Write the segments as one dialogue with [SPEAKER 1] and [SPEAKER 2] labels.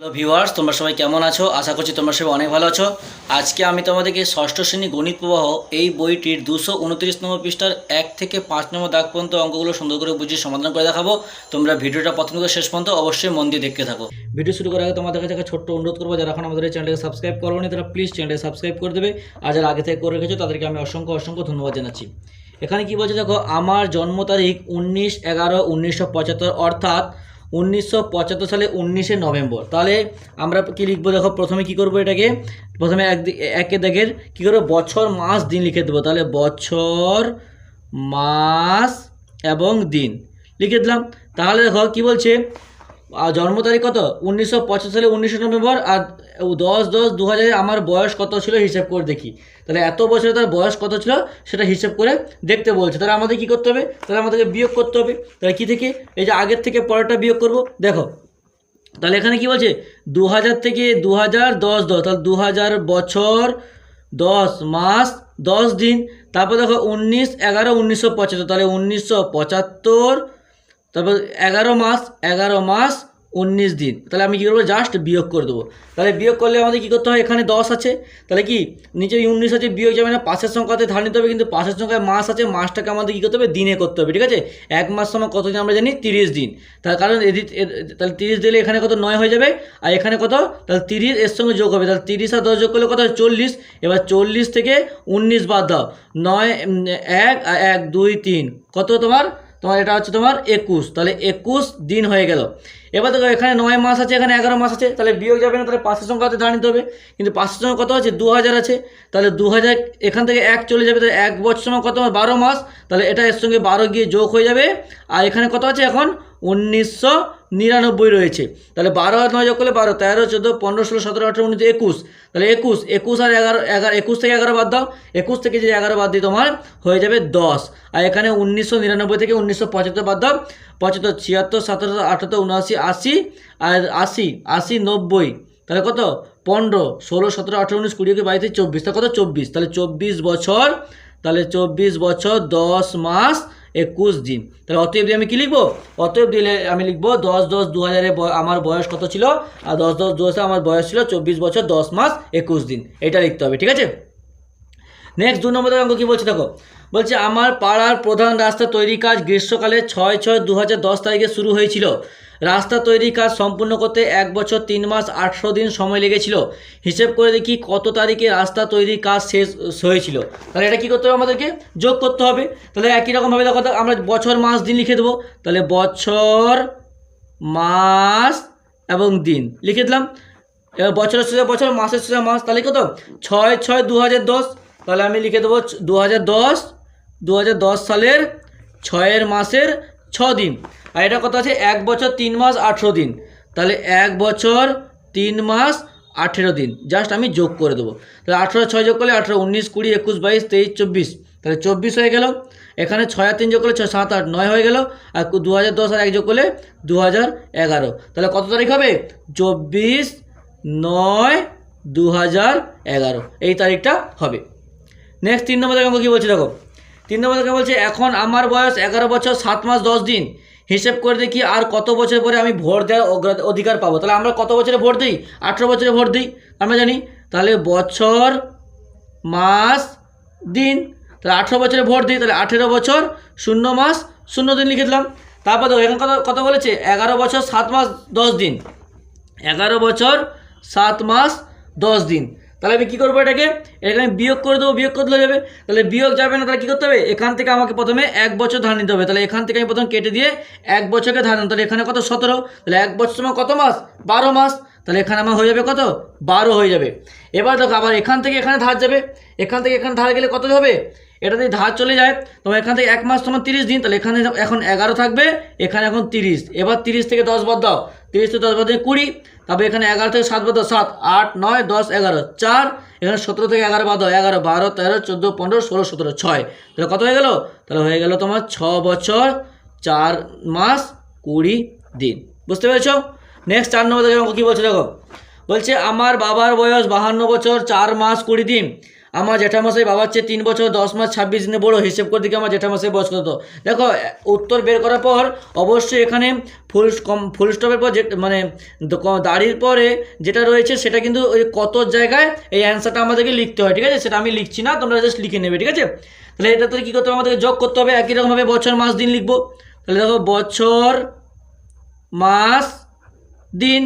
[SPEAKER 1] Hello viewers তোমরা সবাই কেমন আছো? আশা করছি তোমরা সবাই অনেক ভালো আছো। আজকে আমি তোমাদেরকে ষষ্ঠ শ্রেণি গণিত প্রবাহ এই বইটির দুশো উনত্রিশ নম্বর পৃষ্ঠার এক থেকে পাঁচ নম্বর দাগ পর্যন্ত অঙ্কগুলো সুন্দর করে বুঝিয়ে সমাধান করে দেখাবো। তোমরা ভিডিওটা প্রথম থেকে শেষ পর্যন্ত অবশ্যই মন দিয়ে দেখতে থাকো। ভিডিও শুরু করার আগে তোমাদের কাছে একটা ছোট্ট অনুরোধ করব, যারা এখন আমাদের চ্যানেলকে সাবস্ক্রাইব করো নি তারা প্লিজ চ্যানেলকে সাবস্ক্রাইব করে দেবে। আর যারা আগে থেকে করে রেখেছো, তাদেরকে আমি অসংখ্য অসংখ্য ধন্যবাদ জানাচ্ছি। এখানে কি বলছে দেখো, আমার জন্ম তারিখ উনিশ এগারো উনিশশো পঁচাত্তর, অর্থাৎ উনিশশো পঁচাত্তর সালে উনিশে নভেম্বর। তাহলে আমরা কি লিখব? দেখো, প্রথমে কি করব এটাকে? প্রথমে এক একে দেখের কী করব? বছর, মাস, দিন লিখে দেবো। তাহলে বছর, মাস এবং দিন লিখে দিলাম। তাহলে দেখো কি বলছে? জন্ম তারিখ কত? উনিশশো পঁচাত্তর সালে উনিশে নভেম্বর আর দশ দশ দু হাজারে আমার বয়স কত ছিল হিসেব করে দেখি। তাহলে এত বছরে তার বয়স কত ছিল সেটা হিসেব করে দেখতে বলছে। তাহলে আমাদের কি করতে হবে? তাহলে আমাদেরকে বিয়োগ করতে হবে। তাহলে কী থেকে? এই যে আগের থেকে পরেরটা বিয়োগ করব। দেখো, তাহলে এখানে কি বলছে? দু হাজার থেকে দু হাজার দশ দশ, তাহলে দু হাজার বছর দশ মাস দশ দিন। তারপর দেখো উনিশ, এগারো, উনিশশো পঁচাত্তর, তাহলে উনিশশো পঁচাত্তর, তারপর এগারো মাস এগারো মাস উনিশ দিন। তাহলে আমি কী করব? জাস্ট বিয়োগ করে দেবো। তাহলে বিয়োগ করলে আমাদের কী করতে হয়? এখানে দশ আছে। তাহলে কি? নিচে উনিশ আছে, বিয়োগ যাবে না। পাশের সংখ্যাতে ধার নিতে হবে, কিন্তু পাশের সংখ্যায় মাস আছে। মাসটাকে আমাদের কী করতে হবে? দিনে করতে হবে, ঠিক আছে? এক মাস সময় কত দিন? আমরা জানি তিরিশ দিন। তার কারণ তাহলে তিরিশ দিলে এখানে কত? নয় হয়ে যাবে। আর এখানে কত? তাহলে তিরিশ এর সঙ্গে যোগ হবে। তাহলে তিরিশ আর দশ যোগ করলে কত চল্লিশ। এবার চল্লিশ থেকে উনিশ বাদ দাও। নয় এক এক, দুই, তিন। কত তোমার? তোমার এটা হচ্ছে তোমার একুশ। তাহলে একুশ দিন হয়ে গেল। এবার দেখো এখানে নয় মাস আছে, এখানে এগারো মাস আছে। তাহলে বিয়োগ যাবে না, তাহলে পাঁচের সংখ্যা হতে নিতে হবে। কিন্তু পাঁচশো সংখ্যা কত আছে? দু হাজার আছে। তাহলে দু হাজার এখান থেকে এক চলে যাবে, তাহলে এক বছর সময় কত? বারো মাস। তাহলে এটা এর সঙ্গে বারো গিয়ে যোগ হয়ে যাবে। আর এখানে কত আছে এখন? উনিশশো নিরানব্বই রয়েছে। তাহলে বারো আর নয় যোগ করলে বারো, তেরো, চোদ্দ, পনেরো, ষোলো, সতেরো, আঠেরো, উনিশ, একুশ। তাহলে একুশ একুশ আর এগারো এগারো, একুশ থেকে এগারো বাদ দাও। একুশ থেকে যদি এগারো বাদ দিই তোমার, হয়ে যাবে দশ। আর এখানে উনিশশো নিরানব্বই থেকে উনিশশো পঁচাত্তর বাদ দাও। পঁচাত্তর, ছিয়াত্তর, সাতাত্তর, আটাত্তর, উনআশি, আশি আর আশি আশি, নব্বই। তাহলে কত? পনেরো, ষোলো, সতেরো, আঠেরো, উনিশ, কুড়ি বাইশ চব্বিশ। তাহলে কত? চব্বিশ। তাহলে চব্বিশ বছর, তাহলে চব্বিশ বছর, দশ মাস একুশ দিন। তাহলে অতএব দিয়ে আমি কী লিখব? অতএব দিলে আমি লিখব দশ দশ দু হাজারে আমার বয়স কত ছিল? আর দশ দশ দু আমার বয়স ছিল চব্বিশ বছর দশ মাস একুশ দিন। এটা লিখতে হবে, ঠিক আছে? নেক্সট দু নম্বর অঙ্ক কী বলছে দেখো? বলছে, আমার পাড়ার প্রধান রাস্তা তৈরি কাজ গ্রীষ্মকালে ছয় ছয় দু হাজার দশ তারিখে শুরু হয়েছিল। রাস্তা তৈরি কাজ সম্পূর্ণ করতে এক বছর তিন মাস আটশো দিন সময় লেগেছিল। হিসেব করে দেখি কত তারিখে রাস্তা তৈরির কাজ শেষ হয়েছিল। তাহলে এটা কী করতে হবে আমাদেরকে? যোগ করতে হবে। তাহলে একই রকমভাবে দেখো, আমরা বছর, মাস, দিন লিখে দেবো। তাহলে বছর, মাস এবং দিন লিখে দিলাম। এবার বছরের শেষে বছর, মাসের শেষে মাস, তাহলে কত? ছয় ছয় দু তাহলে আমি লিখে দেবো দু হাজার সালের ছয়ের মাসের ছ দিন। আর এটা কত আছে? এক বছর তিন মাস, আঠেরো দিন। তাহলে এক বছর তিন মাস, আঠেরো দিন। জাস্ট আমি যোগ করে দেবো। তাহলে আঠেরো ছয় যোগ করলে আঠেরো, উনিশ, কুড়ি, একুশ, বাইশ, তেইশ, চব্বিশ। তাহলে চব্বিশ হয়ে গেল। এখানে ছয় আর তিন যোগ করলে ছয়, সাত, আট, নয় হয়ে গেল। আর দু হাজার দশ আর এক যোগ করলে দু হাজার এগারো। তাহলে কত তারিখ হবে? চব্বিশ নয়, দু হাজার এগারো। এই তারিখটা হবে। নেক্সট তিন নম্বর অঙ্ক কী বলছে? দেখো। তিন নম্বর বলছে, এখন আমার বয়স এগারো বছর, সাত মাস, দশ দিন। হিসেব করে দেখি আর কত বছর পরে আমি ভোট দেওয়ার অধিকার পাবো। তাহলে আমরা কত বছরে ভোট দিই? আঠেরো বছরে ভোট দিই। আমরা জানি, তাহলে বছর, মাস, দিন। তাহলে আঠেরো বছরে ভোট দিই, তাহলে আঠেরো বছর, শূন্য মাস, শূন্য দিন লিখে দিলাম। তারপর দেখো, এখানে কত কত বলেছে? এগারো বছর, সাত মাস, দশ দিন। এগারো বছর, সাত মাস, দশ দিন। তাহলে আমি কী করব এটাকে? এটাকে আমি বিয়োগ করে দেবো, বিয়োগ করে যাবে। তাহলে বিয়োগ যাবে না, তাহলে কী করতে হবে? এখান থেকে আমাকে প্রথমে এক বছর ধার নিতে হবে। তাহলে এখান থেকে আমি প্রথম কেটে দিয়ে এক বছরকে ধার তাহলে এখানে কত? সতেরো। তাহলে এক বছর সময় কত মাস? বারো মাস। তাহলে এখানে আমার হয়ে যাবে কত? বারো হয়ে যাবে। এবার দেখো, আবার এখান থেকে এখানে ধার যাবে। এখান থেকে এখানে ধার গেলে কত হবে? এটা যদি ধার চলে যায়, তোমার এখান থেকে এক মাস তোমার তিরিশ দিন, তাহলে এখানে এখন এগারো থাকবে, এখানে এখন তিরিশ। এবার তিরিশ থেকে দশ বাদ দাও। তিরিশ থেকে দশ বাদ দিয়ে কুড়ি। তারপর এখানে এগারো থেকে সাত বাদ দাও, সাত, আট, নয়, দশ, এগারো, চার। এখানে সতেরো থেকে এগারো বাদ দাও, এগারো, বারো, তেরো, চোদ্দ, পনেরো, ষোলো, সতেরো, ছয়। তাহলে কত হয়ে গেল? তাহলে হয়ে গেল তোমার ছ বছর, চার মাস, কুড়ি দিন। বুঝতে পেরেছ? নেক্সট চার নম্বর দেখো, কী বলছে দেখো? বলছে, আমার বাবার বয়স বাহান্ন বছর, চার মাস, কুড়ি দিন। আমার জ্যাঠামশাই বাবার চেয়ে তিন বছর, দশ মাস, ছাব্বিশ দিনে বড়, হিসেব করে দিকে আমার জ্যাঠামশাই বয়স কত দেখো, উত্তর বের করার পর অবশ্যই এখানে ফুল কম ফুল স্টপের পর যে মানে দাড়ির পরে যেটা রয়েছে সেটা কিন্তু ওই কত জায়গায় এই অ্যান্সারটা আমাদেরকে লিখতে হয়, ঠিক আছে? সেটা আমি লিখছি না, তোমরা জাস্ট লিখে নেবে, ঠিক আছে? তাহলে এটা তো কী করতে হবে? আমাদেরকে যোগ করতে হবে, একই রকমভাবে বছর, মাস, দিন লিখব। তাহলে দেখো, বছর, মাস, দিন,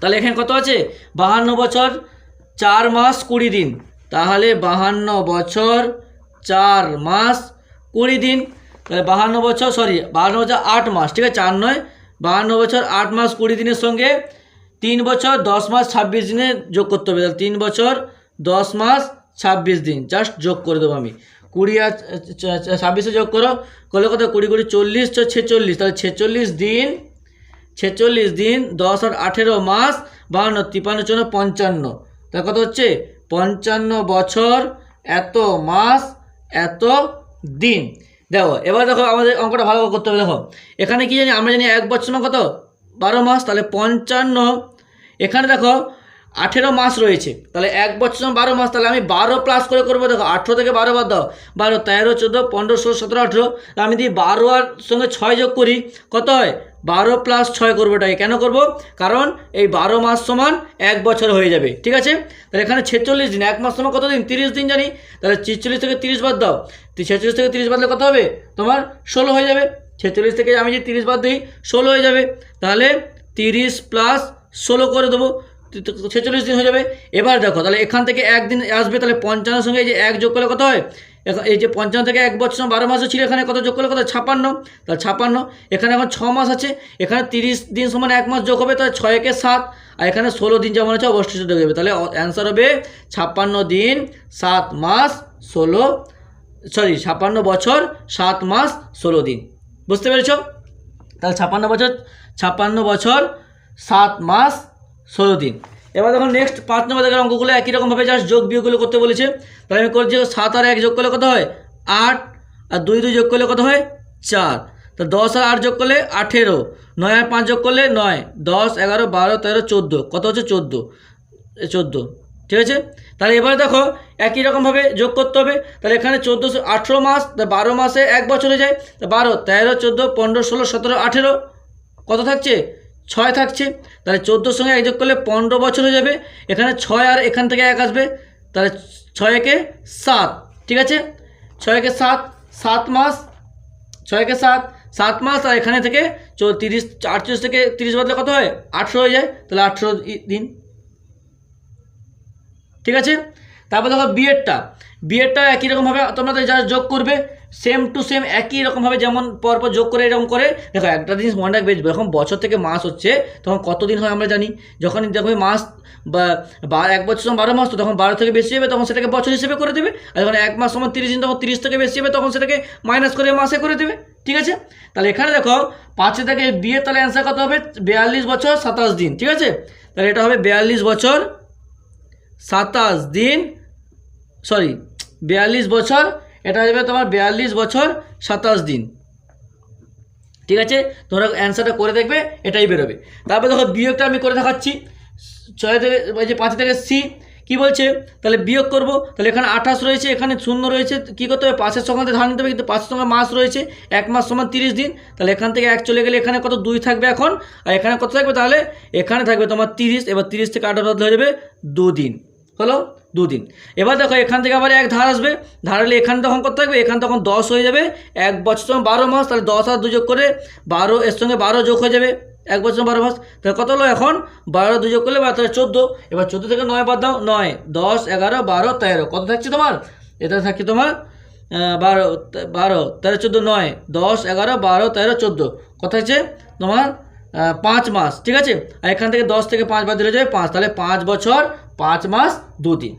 [SPEAKER 1] তাহলে এখানে কত আছে? বাহান্ন বছর, চার মাস, কুড়ি দিন। তাহলে বাহান্ন বছর চার মাস কুড়ি দিন, তাহলে বাহান্ন বছর সরি বাহান্ন বছর আট মাস, ঠিক আছে? চার নয়, বাহান্ন বছর আট মাস কুড়ি দিনের সঙ্গে তিন বছর দশ মাস ছাব্বিশ দিনে যোগ করতে হবে। তাহলে তিন বছর দশ মাস ছাব্বিশ দিন জাস্ট যোগ করে দেবো আমি। কুড়ি আর ছাব্বিশে যোগ করো, করলে কত? কুড়ি কুড়ি চল্লিশ ছেচল্লিশ। তাহলে ছেচল্লিশ দিন ছেচল্লিশ দিন দশ আর আঠেরো মাস, বাহান্ন, তিপান্ন, চুয়ান্ন, পঞ্চান্ন। তা কত হচ্ছে? পঞ্চান্ন বছর, এত মাস, এত দিন। দেখো, এবার দেখো আমাদের অঙ্কটা ভালো করে করতে হবে। দেখো, এখানে কি জানি, আমরা জানি এক বছর মানে কত? বারো মাস, তাহলে পঞ্চান্ন। এখানে দেখো, আঠেরো মাস রয়েছে। তাহলে এক বছর সমান বারো মাস, তাহলে আমি বারো প্লাস করে করব। দেখো, আঠেরো থেকে বারো বাদ দাও। বারো, তেরো, চোদ্দ, পনেরো, ষোলো, সতেরো, আঠেরো। আমি যদি বারো আর সঙ্গে ছয় যোগ করি, কত হয়? বারো প্লাস ছয় করব এটাকে কেন করব? কারণ এই বারো মাস সমান এক বছর হয়ে যাবে, ঠিক আছে? তাহলে এখানে ছেচল্লিশ দিন, এক মাস সমান কত দিন? তিরিশ দিন জানি। তাহলে ছেচল্লিশ থেকে তিরিশ বাদ দাও। ছেচল্লিশ থেকে তিরিশ বাদলে কত হবে? তোমার ষোলো হয়ে যাবে। ছেচল্লিশ থেকে আমি যদি তিরিশ বাদ দিই, ষোলো হয়ে যাবে। তাহলে তিরিশ প্লাস ষোলো করে দেবো। ছেচল্লিশ দিন হয়ে যাবে। এবার দেখো, তাহলে এখান থেকে একদিন আসবে, তাহলে পঞ্চান্নের সঙ্গে যে এক যোগ করলে কত হয়? এখন এই যে পঞ্চান্ন থেকে এক বছর, বারো মাসও ছিল এখানে, কত যোগ করলে কত? ছাপান্ন। তাহলে ছাপান্ন। এখানে এখন ছ মাস আছে। এখানে তিরিশ দিন সমান এক মাস যোগ হবে, তাহলে ছয় একে সাত। আর এখানে ষোলো দিন যেমন আছে অবশ্যই যোগ হবে তাহলে অ্যান্সার হবে ছাপ্পান্ন দিন, সাত মাস, ষোলো সরি ছাপ্পান্ন বছর, সাত মাস, ষোলো দিন। বুঝতে পেরেছ? তাহলে ছাপ্পান্ন বছর ছাপ্পান্ন বছর, সাত মাস, ষোলো দিন। এবার দেখুন নেক্সট পাঁচ নম্বর দেখের অঙ্কগুলো একই রকমভাবে জাস্ট যোগ বিয়োগগুলো করতে বলেছে। তাহলে আমি করছি সাত আর এক যোগ করলে কত হয়? আট আর দুই দুই যোগ করলে কত হয়? চার। তো দশ আর আট যোগ করলে আঠেরো। নয় আর পাঁচ যোগ করলে নয়। দশ, এগারো, বারো, তেরো, চোদ্দ। কত হচ্ছে? চোদ্দ। চোদ্দ। ঠিক আছে? তাহলে এবারে দেখো একই রকমভাবে যোগ করতে হবে। তাহলে এখানে চোদ্দোশো আঠেরো মাস, তা বারো মাসে এক বছরে যায়। তা বারো, তেরো, চোদ্দ, পনেরো, ষোলো, সতেরো, আঠেরো। কত থাকছে? ছয় থাকছে, তাহলে চোদ্দোর সঙ্গে এক যোগ করলে পনেরো বছর হয়ে যাবে, এখানে ছয় আর এখান থেকে এক আসবে, তাহলে ছয় একে সাত, ঠিক আছে? ছয় একে সাত সাত মাস, ছয় একে সাত সাত মাস, আর এখানে থেকে তিরিশ, আটচল্লিশ থেকে তিরিশ বদলে কত হয়? আঠেরো হয়ে যায়, তাহলে আঠেরো দিন, ঠিক আছে? তারপর দেখো বিএডটা বিএডটা একই রকমভাবে তোমাদের যারা যোগ করবে। সেম টু সেম একই রকমভাবে যেমন পরপর যোগ করে এরকম করে। দেখো একটা জিনিস মনে রাখবে, যখন বছর থেকে মাস হচ্ছে, তখন কতদিন হয় আমরা জানি। যখন যখন মাস বা এক বছর সমান বারো মাস, তো তখন বারো থেকে বেশি হবে, তখন সেটাকে বছর হিসেবে করে দেবে। আর যখন এক মাস সময় তিরিশ দিন, তখন তিরিশ থেকে বেশি হবে, তখন সেটাকে মাইনাস করে মাসে করে দেবে। ঠিক আছে? তাহলে এখানে দেখো, পাঁচে থেকে বিয়ে তাহলে অ্যান্সার কত হবে? বিয়াল্লিশ বছর সাতাশ দিন। ঠিক আছে? তাহলে এটা হবে বিয়াল্লিশ বছর সাতাশ দিন সরি, বিয়াল্লিশ বছর, এটা হয়ে যাবে তোমার বিয়াল্লিশ বছর সাতাশ দিন। ঠিক আছে? তোমরা অ্যান্সারটা করে দেখবে, এটাই বেরোবে। তারপরে দেখো, বিয়োগটা আমি করে দেখাচ্ছি। ছয় থেকে, ওই যে পাঁচ থেকে সি, কি বলছে? তাহলে বিয়োগ করব। তাহলে এখানে আঠাশ রয়েছে, এখানে শূন্য রয়েছে, কী করতে হবে? পাঁচের সঙ্গে ধান নিতে হবে, কিন্তু পাঁচের সঙ্গে মাস রয়েছে, এক মাস সমান তিরিশ দিন। তাহলে এখান থেকে এক চলে গেলে এখানে কত? দুই থাকবে এখন। আর এখানে কত থাকবে? তাহলে এখানে থাকবে তোমার তিরিশ, এবার তিরিশ থেকে আঠাশ হয়ে যাবে দুদিন। হলো? দুদিন। এবার দেখো, এখান থেকে আবার এক ধার আসবে। ধার হলে এখানে তখন কত থাকবে? এখানে তখন দশ হয়ে যাবে। এক বছর বারো মাস, তাহলে দশ আর দুযোগ করে বারো, এর সঙ্গে বারো যোগ হয়ে যাবে। এক বছর বারো মাস, তাহলে কত হলো এখন? বারো দুযোগ করলে বা তাহলে চোদ্দ। এবার চোদ্দ থেকে নয় বাদ দাও, নয়, দশ, এগারো, বারো, তেরো। কত থাকছে তোমার? এটা থাকছে তোমার বারো বারো, তেরো, চোদ্দ, নয়, দশ, এগারো, বারো, তেরো, চোদ্দ। কত হচ্ছে তোমার পাঁচ মাস, ঠিক আছে? আর এখান থেকে দশ থেকে পাঁচ বাদ দিলে যাবে পাঁচ। তাহলে পাঁচ বছর, পাঁচ মাস, দুদিন।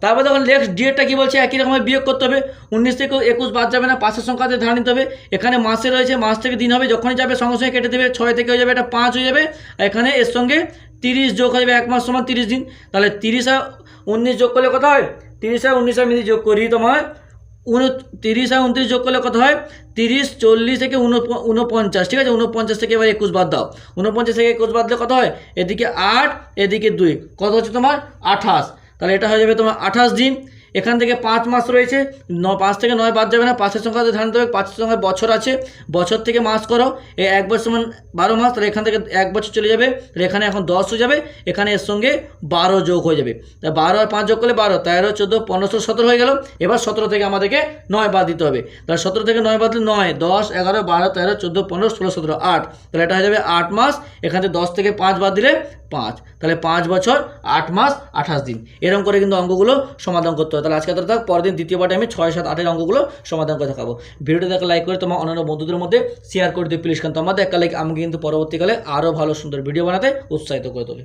[SPEAKER 1] তারপর দেখুন নেক্সট ডিএটটা কী বলছে? একই রকমের বিয়োগ করতে হবে। উনিশ থেকে একুশ বাদ যাবে না, পাঁচের সংখ্যাতে ধার নিতে হবে। এখানে মাসে রয়েছে, মাস থেকে দিন হবে, যখনই যাবে সঙ্গে সঙ্গে কেটে দেবে, ছয় থেকে হয়ে যাবে, এটা পাঁচ হয়ে যাবে। আর এখানে এর সঙ্গে তিরিশ যোগ হয়ে যাবে, এক মাস সমান তিরিশ দিন। তাহলে তিরিশ আর উনিশ যোগ করলে কত হয়? তিরিশ আর উনিশ আমি যোগ করি তোমার উন, তিরিশ আর উনত্রিশ যোগ করলে কত হয়? তিরিশ, চল্লিশ থেকে উনপ- উনপঞ্চাশ, ঠিক আছে? উনপঞ্চাশ থেকে এবার একুশ বাদ দাও। উনপঞ্চাশ থেকে একুশ বাদ দিলে কত হয়? এদিকে আট, এদিকে দুই। কত হচ্ছে তোমার? আঠাশ। তাহলে এটা হয়ে যাবে তোমার আঠাশ দিন। এখান থেকে পাঁচ মাস রয়েছে। ন, পাঁচ থেকে নয় বাদ যাবে না, পাঁচের সংখ্যাতে ধান দেবে পাঁচের সংখ্যায় বছর আছে। বছর থেকে মাস করো এই এক বছর সমান বারো মাস, তাহলে এখান থেকে এক বছর চলে যাবে, তাহলে এখানে এখন দশ হয়ে যাবে, এখানে এর সঙ্গে বারো যোগ হয়ে যাবে। তা বারো আর পাঁচ যোগ করলে বারো, তেরো, চোদ্দ পনেরোশো সতেরো হয়ে গেল, এবার সতেরো থেকে আমাদেরকে নয় বাদ দিতে হবে। তাহলে সতেরো থেকে নয় বাদ দিলে নয়, দশ, এগারো, বারো, তেরো, চোদ্দ, পনেরো, ষোলো, সতেরো, আট। তাহলে এটা হয়ে যাবে আট মাস, এখান থেকে দশ থেকে পাঁচ বাদ দিলে পাঁচ। তাহলে পাঁচ বছর, আট মাস, আঠাশ দিন। এরকম করে কিন্তু অঙ্কগুলো সমাধান করতে তাহলে আজকে তো থাক পরের দিন দ্বিতীয় পার্টে আমি ছয়, সাত, আটের অঙ্কগুলো সমাধান করে দেখাবো। ভিডিওটা দেখে লাইক করে তোমার অন্যান্য বন্ধুদের মধ্যে শেয়ার করে দিও প্লিজ কারণ তোমাদের একটা লাইক আমাকে কিন্তু পরবর্তীকালে আরও ভালো, সুন্দর ভিডিও বানাতে উৎসাহিত করে তোলে।